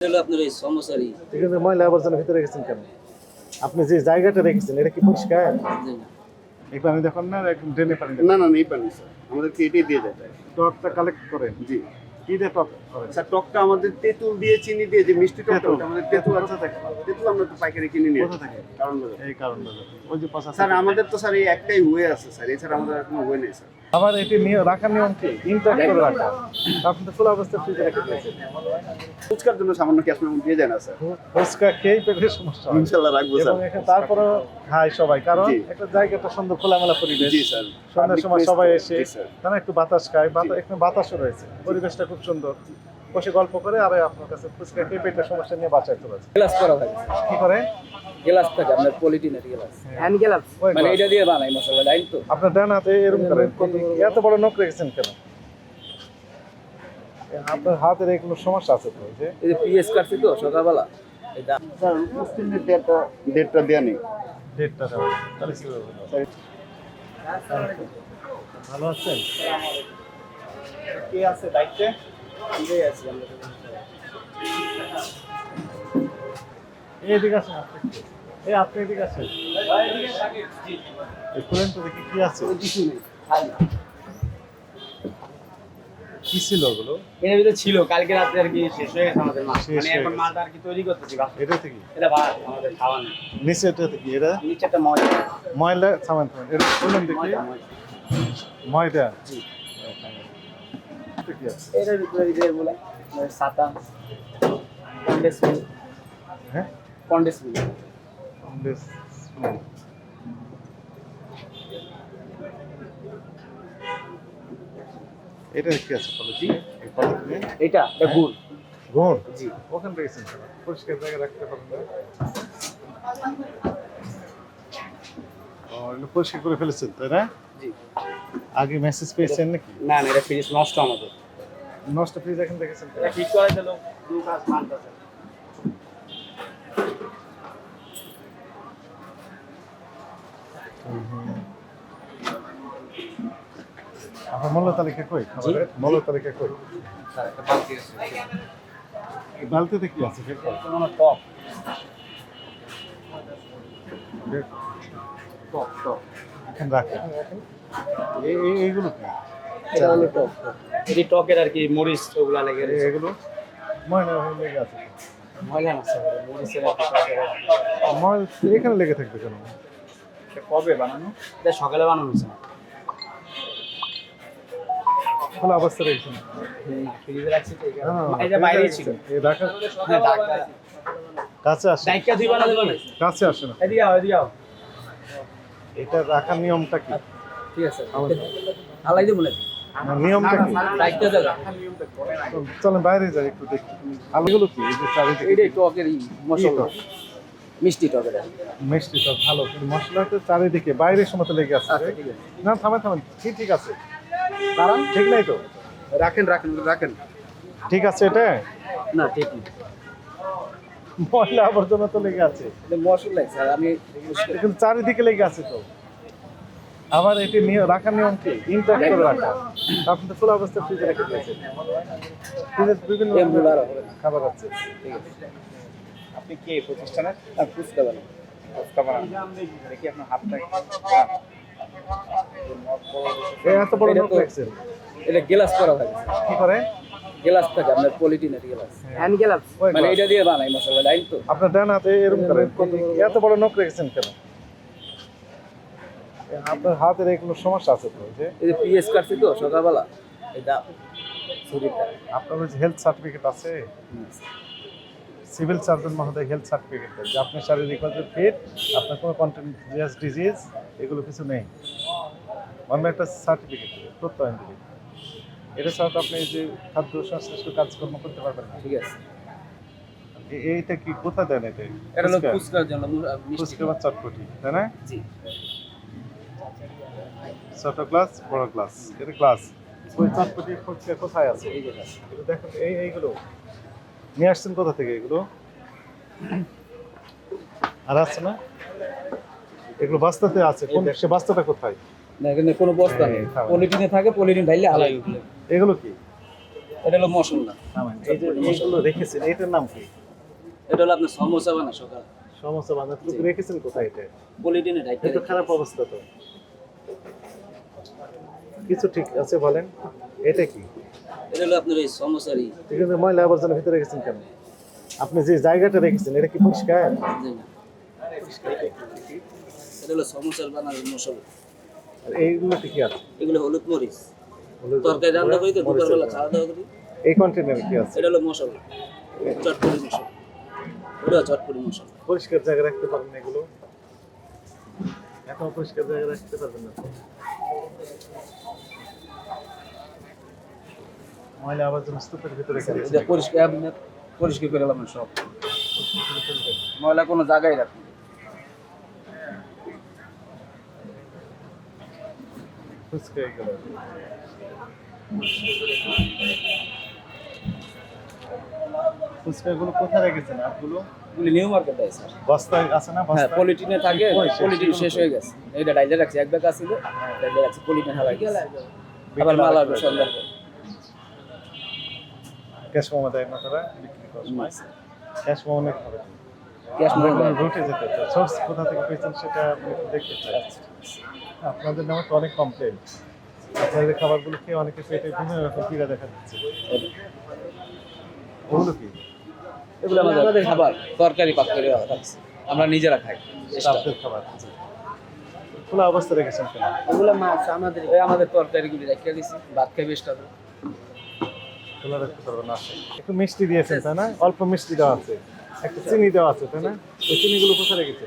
আপনার এই সমস্যারই এখানে ময়লা আবর্জনা ভিতরে রেখেছেন কেন? আপনি যে জায়গাটা রেখেছেন এটা কি পরিষ্কার? এই পানি দেখুন না একদম ড্রেনে পানি না না নেই পানি স্যার। আমাদেরকে এটাই দিয়ে হয়। টকটা কালেক্ট করেন। জি। কি দিয়ে টক করেন? স্যার টকটা আমাদের তেঁতুল দিয়ে চিনি দিয়ে যে মিষ্টি টকটা আমাদের তেঁতুল আছে তেঁতুল আমরা তো পাইকারি কিনে নিয়ে কোথা থেকে? কারণ। এই ওই যে স্যার আমাদের তো স্যার এই একটাই ওয়ে আছে স্যার। এছাড়া আমাদের আর কোনো ওয়ে নেই স্যার। আবার এটি নিয়ে রাখার নিয়ম কি? ইনট্যাক্ট করে রাখা। আপনি তো খোলা অবস্থায় ফ্রিজে রেখে দিয়েছেন। ফুচকার জন্য সামান্য ক্যাশ মেমো দিয়ে যায় না স্যার ফুচকা খেয়েই পেটের সমস্যা হয়। ইনশাল্লাহ রাখব এবং স্যার তারপরে খায় সবাই কারণ। একটা জায়গাটা সুন্দর খোলামেলা পরিবেশ। জি স্যার। সন্ধ্যার সময় সবাই এসে তারা একটু বাতাস খায় বাতাস এখানে বাতাসও রয়েছে। পরিবেশটা খুব সুন্দর। বসে গল্প করে আর আপনার কাছে ফুচকা খেয়ে পেটের সমস্যা নিয়ে বাঁচায় চলেছে গ্লাস করা থাকে কি করে? গ্লাস থাকে আপনার পলিটিনের গ্লাস। হ্যান্ড গ্লাভস ওই মানে এটা দিয়ে বানাই মশলা ডাইন তো? আপনার ডান হাতে এরকম করেন এত বড় নখ রেখেছেন কেন? আপনার হাতের এগুলো সমস্যা আছে তো এই যে এই যে পিএস কাটছি তো সকালবেলা এটা স্যার মুসলিমদের ডেটটা ডেটটা দেওয়া নেই ডেটটা দেওয়া তাহলে কি হবে? ভালো আছেন? কে আছে দায়িত্বে? আছি আমরা এদিকে আসেন আপনি। এই আপনি এদিকে এই খুলেন তো দেখি কি আছে। কিছু নেই কি ছিল ওগুলো? এর ভিতরে ছিল কালকে রাতে আর কি শেষ হয়ে গেছে আমাদের মাছ। মানে এখন মালটা আর কি তৈরি করতেছি এটা থেকে এটা ভাত আমাদের খাওয়া নেই নিচে এটা থেকে এটা? নিচে একটা মজা ময়লা সামান সামান এটা খুলেন দেখি। ময়দা জি। এটার ভিতরে এই যে বলে সাতা কন্ডেন্স মিল্ক হ্যাঁ? কন্ডেন্স মিল্ক বেশ এটা কি আছে পলিথি এই পলিথিনে এটা এটা গুড়। গুড়? জি। ওখানে রেখেছেন কেন? পরিষ্কার জায়গায় রাখতে পারেন না এগুলো পরিষ্কার করে ফেলেছেন তাই না? জি। আগে মেসেজ পেয়েছেন নাকি? না না এটা ফ্রিজ নষ্ট আমাদের। নষ্ট ফ্রিজ এখন দেখেছেন? এটা ঠিক করে দিল দু কাজ মানতেছে মূল্য তালিকা কই? মূল্য তালিকা কই? বালতিতে কি আছে? এখানে রাখেন এইগুলো কি? এটা হলো টক এটি টকের আর কি মরিচ ওগুলা লেগে এগুলো? হয়ে লেগে আছে। ময়লা না স্যার মরিচের। ময়লা এখানে লেগে থাকবে কেন? কবে বানানো? এটা সকালে বানানো হয়েছে হ্যাঁ কাছে আসে। ডাইকা দুই কাছে আসে না। এটা রাখার নিয়মটা কি? ঠিক আছে। আলাই নিয়মটা কি? চলেন বাইরে যাই একটু দেখি। আলুগুলো কি? এই যে চারিদিকে টকের মশলা। মিষ্টি টকের মিষ্টি তো ভালো। কিন্তু মশলাটা চারিদিকে বাইরের সময় লেগে আছে। না থামেন কি ঠিক আছে। কারণ ঠিক নাই তো? রাখেন রাখেন রাখেন। ঠিক আছে এটা? না ঠিক নেই। ময়লা আবর্জনা তো লেগে আছে। মশলা স্যার আমি চারিদিকে লেগে আছে তো। আবার এটি নিয়ে রাখার নিয়ম কি? ইনট্যাক্ট করে রাখা। আপনি তো খোলা অবস্থায় ফ্রিজে রেখে দিয়েছেন। ফ্রিজে বিভিন্ন। খাবার আছে। ঠিক আছে। আপনি কে প্রতিষ্ঠানের? আর ফুচকা বানাই ফুচকা বানান। দেখি আপনার হাতটা এই এত বড় তো- রাখছেন এটা গ্লাস করা থাকে কি করে? গ্লাস থাকে আপনার পলিটিনের গ্লাস। Hand gloves. ওই মানে এটা দিয়ে বানাই মশলা ডাইন তো? আপনার ডান হাতে এরকম করেন এত বড় নখ রেখেছেন কেন? আপনার হাতের এগুলো সমস্যা আছে তো এই যে? এই যে পিএস কাটছি তো সকালবেলা এটা ছুরিটা আপনার হেলথ সার্টিফিকেট আছে? সিভিল সার্জন মহোদয় হেলথ সার্টিফিকেট যে আপনি শারীরিকভাবে ফিট আপনার কোনো কন্টিনিউয়াস ডিজিজ এগুলো কিছু নেই। অন্য একটা সার্টিফিকেট প্রত্যয়ন দিবে। এটা ছাড়া তো আপনি এই যে খাদ্য সংশ্লিষ্ট কাজকর্ম করতে পারবেন না। ঠিক আছে। এইটা কি কোথায় দেন এটা? এটা হলো ফুচকার জন্য ফুচকা বা চটপটি তাই না? জি। ছোট ক্লাস বড় ক্লাস এটা ক্লাস ওই চটপটি ফুচকা কোথায় আছে? এই যে দেখুন। এই এইগুলো। নিয়ে আসছেন কোথা থেকে এগুলো? আর আছে না? এগুলো বাস্তাতে আছে। কোন সে বাস্তাটা কোথায়? এখানে কোনো বস্তা নেই। পলিটিনে থাকে পলিটিন ঢাইলে আলাই এগুলো কি? এটা হলো মশলা। এই যে এইগুলো রেখেছেন এটার নাম কি? এটা হলো আপনার সমোসা বানা সকাল। সমস্যা বাঁধাতে রেখেছেন কোথায় এটা? পলিটিনে ঢাইতে এটা খারাপ অবস্থা তো। কিছু ঠিক আছে বলেন এটা কি? এটা হলো আপনার এই সমোসারই এখানে ময়লা আবর্জনা ভিতরে রেখেছেন কেন? আপনি যে জায়গাটা রেখেছেন এটা কি পরিষ্কার? এটা হলো সমোসার বানার মশলা। এইগুলোতে কি আছে? এগুলো হলুদ মরিচ। তরকারি রান্না করি তো দুপুরবেলা খাওয়া দাওয়া করি। এই কন্টেনারে কি আছে? এটা হলো মশলা চটপটি মশলা। ওটা চটপটি মশলা। পরিষ্কার জায়গায় রাখতে পারেন না এগুলো? এখন পরিষ্কার জায়গায় রাখতে পারবেন না? ময়লা আবর্জনা স্তূপের ভিতরে পরিষ্কার পরিষ্কার করে সব। ময়লা কোনো জায়গায় রাখুন। ফুসকে এগুলো। ফুচকাগুলো কোথায় রেখেছেন আপগুলো নিউ মার্কেট আছে। বস্তায় আছে না হ্যাঁ পলিটিনে থাকে শেষ। পলিটিন শেষ হয়ে গেছে। এইটা ডাইলে রাখছি এক ব্যাগ আছিল ডাইলে রাখছি পলিটিন হালাই গেছে। আবার মাল আসবে। সন্ধ্যা। ক্যাশ মোমো দেয় না তারা বিক্রি করার ক্যাশ মোমো নিতে হবে ক্যাশ আমরা রুটে যেতে চাই সোর্স কোথা থেকে পেয়েছেন সেটা দেখতে চাই। আপনাদের নামে তো অনেক কমপ্লেন আপনাদের খাবারগুলো খেয়ে অনেকে পেটে বিভিন্ন রকম পীড়া দেখা দিচ্ছে ওগুলো কি? এগুলো আমাদের খাবার তরকারি পাক করে রাখছি আমরা নিজেরা খাই। স্টাফদের খাবার। খোলা অবস্থা রেখেছেন কেন? এগুলো মাছ আমাদের এই আমাদের তরকারিগুলি রেখে দিছি ভাত খাই বেশ টাকা খোলা রাখতে পারবেন না। একটু মিষ্টি দিয়েছেন তাই না? অল্প মিষ্টি দেওয়া আছে। একটু চিনি দেওয়া আছে তাই না? ওই চিনিগুলো কোথায় রেখেছে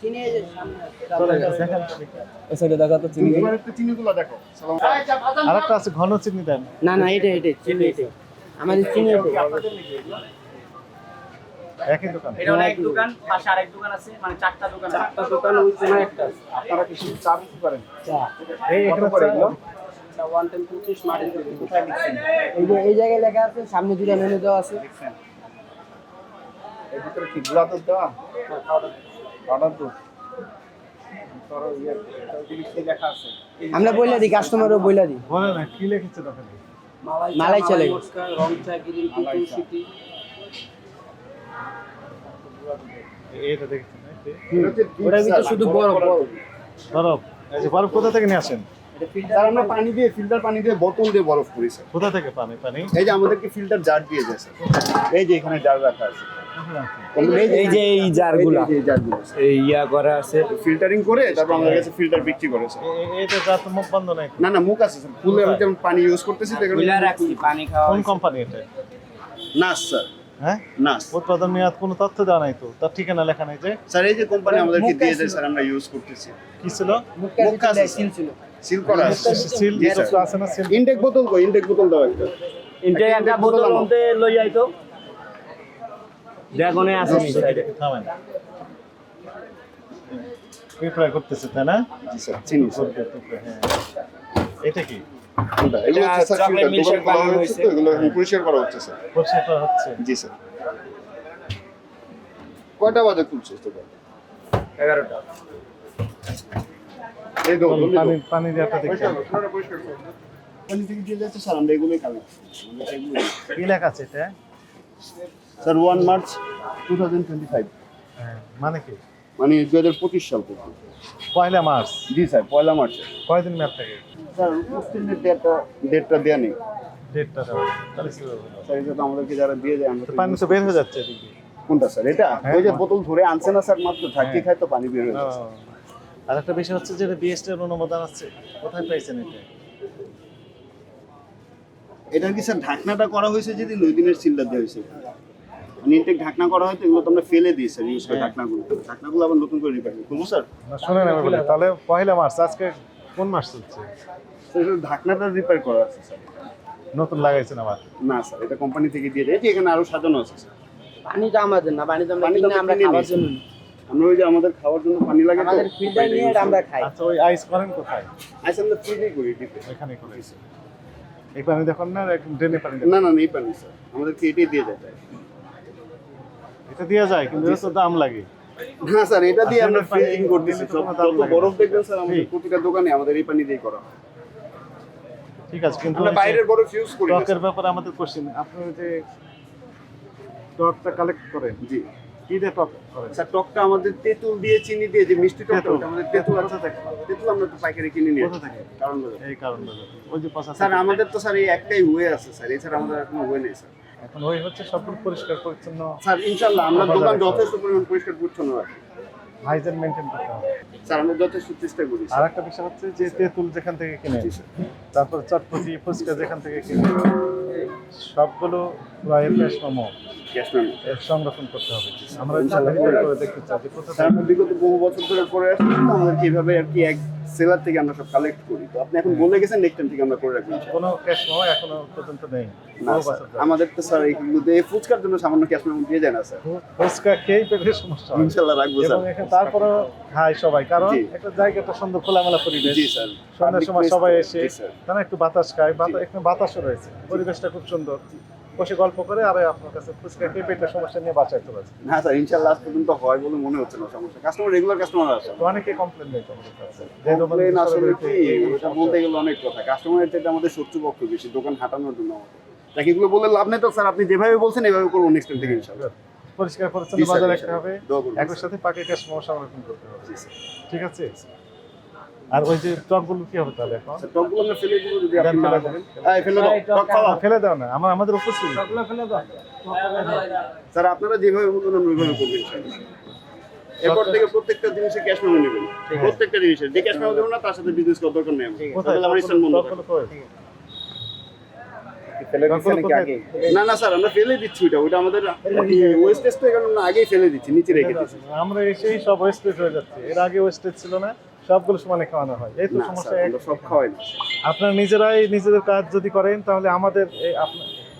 চলে গেছে, দেখেন তো দেখি। ওই সাইডে দেখা তো চিনি। এবার একটু চিনিগুলো দেখো। সালাম। আরেকটা আছে ঘন চিনি দেন। না না এটা এটা চিনি এটা আমাদের চিনি একই দোকান। এটা এক দোকান পাশে আরেক দোকান আছে মানে চারটা দোকান চারটা দোকান ওই কোনায় একটা। আপনারা কি শুধু চা বিক্রি করেন? এই এখানে এই যে এই জায়গায় লেখা আছে সামনে দুটা মেনু দেওয়া আছে। এর ভিতরে কি গুঁড়া দুধ দেওয়া। ইয়ে, আমরা বইলা দিই কাস্টমারও বইলা দিই। বলে না কি লিখেছে ওখানে মালাই চলে রং চা গ্রিন টি। এটা দেখেছেন শুধু বরফ এই যে বরফ কোথা থেকে নিয়ে আসেন? আমরা পানি। দিয়ে ফিল্টার পানি দিয়ে বোতল দিয়ে বরফ করি স্যার। কোথা থেকে পানি পানি? এই যে আমাদেরকে ফিল্টার জার দিয়ে যায় এই যে এখানে জার রাখা আছে। এই যে এই জারগুলা। এই ইয়া করা আছে। ফিল্টারিং করে তারপর আমাদের কাছে ফিল্টার বিক্রি করে স্যার এ- এ- এটা যা তো মুখ বন্ধ নাই। না না মুখ আছে স্যার ফুলে আমি যেমন পানি ইউজ করতেছি তো এখানে রাখছি পানি খাওয়া কোন কোম্পানি এটা? নাস স্যার হ্যাঁ? নাস উৎপাদন মেয়াদ কোনো তথ্য দেওয়া নাই তো? তার ঠিকানা লেখা নাই যে? স্যার এই যে কোম্পানি আমাদেরকে দিয়ে দেয় স্যার আমরা ইউজ করতেছি। কি ছিল? মুখ আছে, সিল ছিল সিল করা আছে। সিল জি, স্যার। তো আছে না সিল ইনটেক বোতল ইনটেক বোতল দাও একটা। ইনটেক একটা বোতল মধ্যে লই যাইতো ড্রাগনে আছে। থামেন। প্রিপেয়ার করতেছে তাই না? জি স্যার চিনি স্যার। হ্যাঁ। এটা কি? এগুলো হচ্ছে স্যার দোকান খোলা বানানো হয়েছে। এগুলো পরিষ্কার করা হচ্ছে স্যার। পরিষ্কার করা হচ্ছে? জি স্যার। কয়টা বাজে খুলছে দোকান? এগারোটা। এই দোকান পানি পানি দেওয়াটা দেখেন পানি থেকে দিয়ে যাচ্ছে স্যার আমরা এগুলোই খাব কি লেখা আছে এটা? Sir one March two thousand twenty five হ্যাঁ, মানে কি? মানে দু হাজার পঁচিশ সাল পর্যন্ত পয়লা মার্চ? জি স্যার পয়লা মার্চে। কয়দিন মেয়াদ থাকে? স্যার মুসলিমদের ডেটটা ডেটটা দেওয়া নেই। ডেটটা দেওয়া তাহলে স্যার এটা তো আমাদেরকে যারা দিয়ে যায় আমরা পানি তো বের হয়ে যাচ্ছে কোনটা স্যার? এটা? হ্যাঁ। ওই যে বোতল ধরে আনছে না স্যার মাত্র ঝাঁকিয়ে খায় তো পানি বের হয়ে যাচ্ছে। আর একটা বিষয় হচ্ছে যে বিএসটি এর অনুমোদন আছে কোথায় পাইছেন এটা? এটা কি স্যার ঢাকনাটা করা হয়েছে যেদিন? ওই দিনের সিলটা দেওয়া হয়েছে। ইনটেক ঢাকনা করা হয় তো এগুলো তো আমরা ফেলে দিই স্যার ইউজ করে। ঢাকনাগুলো। ঢাকনাগুলো আবার নতুন করে রিপেয়ার করব স্যার না শুনেন আমি বলি তাহলে পয়লা মার্চ আজকে কোন মাস চলছে স্যার ঢাকনাটা রিপেয়ার করা আছে স্যার। নতুন লাগাইছেন আবার? না স্যার এটা কোম্পানি থেকে দিয়ে দেয় এখানে আরও সাজানো আছে স্যার। পানিটা আমাদের না পানি তো আমরা পানি তো আমরা খাওয়ার জন্য। আমরা ওই যে আমাদের খাওয়ার জন্য পানি লাগে তো আমাদের ফিল্টার নিয়ে আমরা খাই। আচ্ছা ওই আইস করেন কোথায়? আচ্ছা আমরা ফ্রিজেই করি ডিপে এখানে করেছি। এই পানি দেখুন না একদম ড্রেনে পানি। না না নেই পানি স্যার। আমাদেরকে এটাই দিয়ে দেয়। এটা দেওয়া যায় কিন্তু এর তো দাম লাগে। না স্যার এটা দিয়ে আমরা ফ্রিজিং করতেছি। তো যত। বরফ দেখবেন স্যার আমাদের প্রতিটা দোকানে আমাদের এই পানি দিয়ে করা হয়। ঠিক আছে কিন্তু আমরা বাইরের বড় ফিউজ করি টকের ব্যাপারে আমাদের কোশ্চেন আপনি যে টকটা কালেক্ট করেন জি। কি দিয়ে টক করেন? স্যার টকটা আমাদের তেঁতুল দিয়ে চিনি দিয়ে যে মিষ্টি টকটা আমাদের তেঁতুল আছে। থেকে? তেঁতুল আমরা তো পাইকারি কিনে নিয়ে আসি। কারণ বাজার। এই কারণে ওই যে পচা স্যার আমাদের তো স্যার এই একটাই ওয়ে আছে স্যার। এছাড়া আমাদের কোনো ওয়ে নেই স্যার। এখন ওই হচ্ছে সবগুলো পরিষ্কার পরিচ্ছন্ন। স্যার ইনশাল্লাহ আমরা দোকান যথেষ্ট পরিমাণ পরিষ্কার পরিচ্ছন্ন রাখি হাইজেন মেনটেন করতে হবে। স্যার আমরা যথেষ্ট চেষ্টা করি আর একটা বিষয় হচ্ছে যে তেঁতুল যেখান থেকে কিনে তারপর চটপটি ফুচকা যেখান থেকে কিনে সবগুলো রয়্যাল ফ্রেশ মোমো। সংরক্ষণ করতে হবে। আমরা করে দেখতে চাই আমরা বিগত বহু বছর ধরে করে আসছি তো আমাদেরকে এইভাবে আর কি এক সেলার থেকে আমরা সব কালেক্ট করি। তো আপনি এখন বলে গেছেন নেক্সট টাইম থেকে আমরা করে রাখব কোনো ক্যাশ মোমো এখনও পর্যন্ত নেই। আমাদের তো স্যার এইগুলো দিয়ে ফুচকার জন্য সামান্য ক্যাশ মেমো দিয়ে যায় না স্যার। ফুচকা খেয়েই পেটের সমস্যা হয়। রাখব স্যার। তারপরে খায় সবাই কারণ। একটা জায়গাটা সুন্দর খোলামেলা পরিবেশ। জি স্যার। সন্ধ্যার সময় সবাই এসে তারা একটু বাতাস খায় বাতাস এখানে বাতাসও রয়েছে পরিবেশটা খুব সুন্দর। বসে গল্প করে আর আপনার কাছে ফুচকা খেয়ে পেটের সমস্যা নিয়ে আসে। না স্যার ইনশাল্লাহ আজ পর্যন্ত হয় বলে মনে হচ্ছে না সমস্যা। কাস্টমার রেগুলার কাস্টমার আসে। অনেকে কমপ্লেন নেই কাছে। কমপ্লেন আসলে কি? বলতে গেলে অনেক কথা। কাস্টমারের চাইতে আমাদের শত্রুপক্ষ বেশি দোকান হাঁটানোর জন্য আমাদের। তাকে এগুলো বলে লাভ নেই তো স্যার আপনি যেভাবে বলছেন এভাবে করব নেক্সট টাইম থেকে ইনশাল্লাহ পরিষ্কার পরিচ্ছন্ন বাজার রাখতে হবে। একই সাথে করতে হবে। ঠিক আছে? আর ওই যে টকগুলো কি হবে তাহলে? টকগুলো আমরা ফেলে দিব যদি আপনি না করেন এই, ফেলে দাও। টক খাওয়া। ফেলে দাও না আমার আমাদের উপস্থিত। স্যার আপনারা যেভাবে বলবেন আমরা ওইভাবে করবেন ইনশাল্লাহ। এরপর থেকে প্রত্যেকটা জিনিসে ক্যাশ মেমো নেবেন। প্রত্যেকটা জিনিসের যে ক্যাশ মেমো দেবো না তার সাথে বিজনেস করার দরকার নেই। আমার। বন্ধ? না না স্যার আমরা ফেলে দিচ্ছি ওটা ওটা আমাদের ওয়েস্টেজ তো এখানে আমরা আগেই ফেলে দিচ্ছি নিচে রেখে দিচ্ছি। আমরা এসেই সব ওয়েস্টেজ হয়ে যাচ্ছে। এর আগে ওয়েস্টেজ ছিল না। সবগুলো সমানে খাওয়ানো হয়। এই তো সমস্যা সব খাওয়াই না আপনারা নিজেরাই নিজেদের কাজ যদি করেন তাহলে আমাদের এই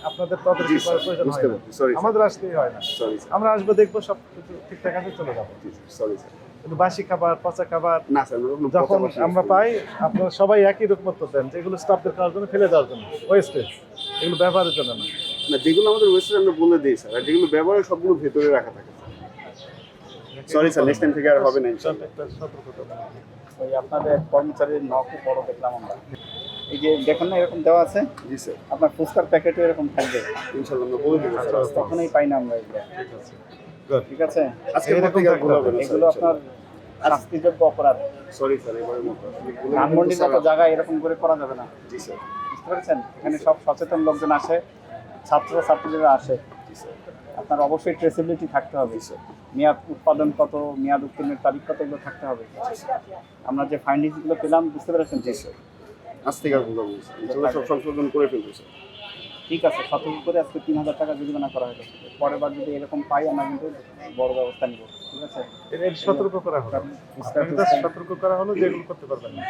আপনাদের করার প্রয়োজন হয় না। আমাদের আসতেই হয় না। আমরা আসব দেখব সব কিছু ঠিকঠাক আছে চলে যাব। সরি স্যার কিন্তু বাসি খাবার পচা খাবার না স্যার যখন আমরা। পাই আপনারা সবাই একই রকম দেন যেগুলো স্টাফদের খাওয়ার জন্য ফেলে দেওয়ার জন্য। ওয়েস্টেজ এগুলো ব্যবহারের জন্য না। না যেগুলো আমাদের ওয়েস্টেজ আমরা বলে দিই স্যার। আর যেগুলো ব্যবহার সবগুলো ভেতরে রাখা থাকে সরি স্যার নেক্সট টাইম থেকে আর হবে না ইনশাআল্লাহ। সতর্কতা। ওই আপনাদের কর্মচারীর নখও বড় দেখলাম আমরা। এই যে দেখুন না এরকম দেওয়া আছে? জি স্যার। আপনার ফুচকার প্যাকেটও এরকম থাকবে? ইনশাআল্লাহ আমরা বলে দেবো স্যার আচ্ছা, তখনই পাই না আমরা এগুলো ঠিক আছে। আজকে এরকম না এগুলো আপনার শাস্তিযোগ্য অপরাধ। সরি স্যার আসলে ধানমন্ডির মতো জায়গায় এরকম করে করা যাবে না। জি স্যার। বুঝতে পেরেছেন? এখানে সব সচেতন লোকজন আসে ছাত্র ছাত্রীরা আসে। জি স্যার। আপনার অবশ্যই ট্রেসিবিলিটি থাকতে হবে। মেয়াদ উৎপাদন কত মেয়াদ উত্তীর্ণের তারিখ কত এগুলো থাকতে হবে। আমরা যে ফাইন্ডিংসগুলো পেলাম বুঝতে পেরেছেন যে স্যার আজ থেকে ইনশাআল্লাহ সব সংশোধন করে ফেলব ঠিক আছে সতর্ক করে আজকে তিন হাজার টাকা জরিমানা করা হলো। পরের বার যদি এরকম পাই আমরা কিন্তু বড় ব্যবস্থা নিব। ঠিক আছে? সতর্ক করা হলো। সতর্ক করা হলো যেগুলো করতে পারবেন না।